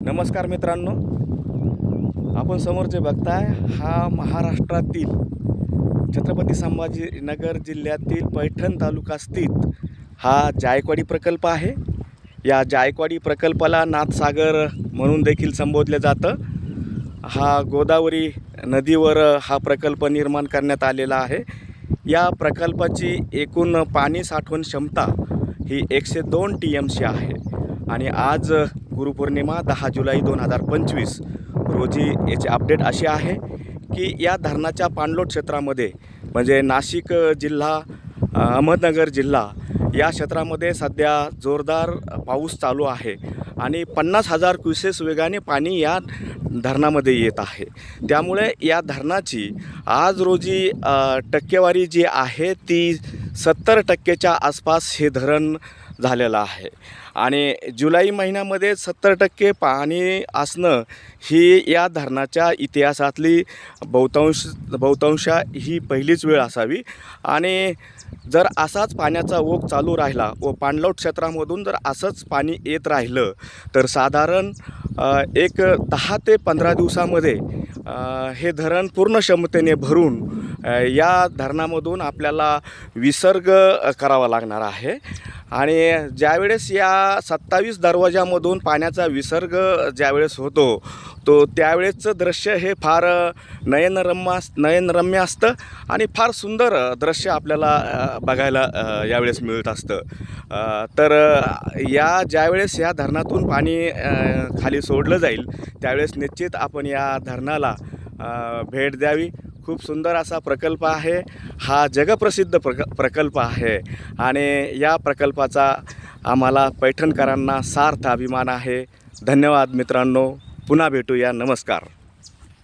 नमस्कार मित्रांनो. आपण समोर जे बघताय हा महाराष्ट्रातील छत्रपती संभाजीनगर जिल्ह्यातील पैठण तालुका स्थित हा जायकवाडी प्रकल्प आहे. या जायकवाडी प्रकल्पाला नाथसागर म्हणून देखील संबोधलं जातं. हा गोदावरी नदीवर हा प्रकल्प निर्माण करण्यात आलेला आहे. या प्रकल्पाची एकूण पाणी साठवण क्षमता ही एकशे दोन टी एम सी आहे. आणि आज गुरुपौर्णिमा दहा जुलै दोन हजार पंचवीस. रोजी याची अपडेट अशी आहे की या धरणाच्या पाणलोट क्षेत्रामध्ये म्हणजे नाशिक जिल्हा अहमदनगर जिल्हा या क्षेत्रामध्ये सध्या जोरदार पाऊस चालू आहे आणि पन्नास हजार क्युसेस वेगाने पाणी या धरणामध्ये येत आहे. त्यामुळे या धरणाची आज रोजी टक्केवारी जी आहे ती सत्तर टक्केच्या आसपास हे धरण झालेलं आहे. आणि जुलै महिन्यामध्ये सत्तर टक्के पाणी असणं ही या धरणाच्या इतिहासातली बहुतांश बहुतांश ही पहिलीच वेळ असावी. आणि जर असाच पाण्याचा ओघ चालू राहिला व पाणलोट क्षेत्रामधून जर असंच पाणी येत राहिलं तर साधारण एक दहा ते पंधरा दिवसामध्ये हे धरण पूर्ण क्षमतेने भरून या धरणामधून आपल्याला विसर्ग करावा लागणार आहे. आणि ज्यावेळेस या सत्तावीस दरवाजामधून पाण्याचा विसर्ग ज्यावेळेस होतो तो त्यावेळेसचं दृश्य हे फार नयनरम्य अस नयनरम्य असतं आणि फार सुंदर दृश्य आपल्याला बघायला यावेळेस मिळत असतं. तर या ज्यावेळेस या धरणातून पाणी खाली सोडलं जाईल त्यावेळेस निश्चित आपण या धरणाला भेट द्यावी. खूप सुंदर असा प्रकल्प आहे. हा जगप्रसिद्ध प्रक प्रकल्प आहे. आणि या प्रकल्पाचा आम्हाला पैठणकरांना सार्थ अभिमान आहे. धन्यवाद मित्रांनो. पुन्हा भेटूया. नमस्कार.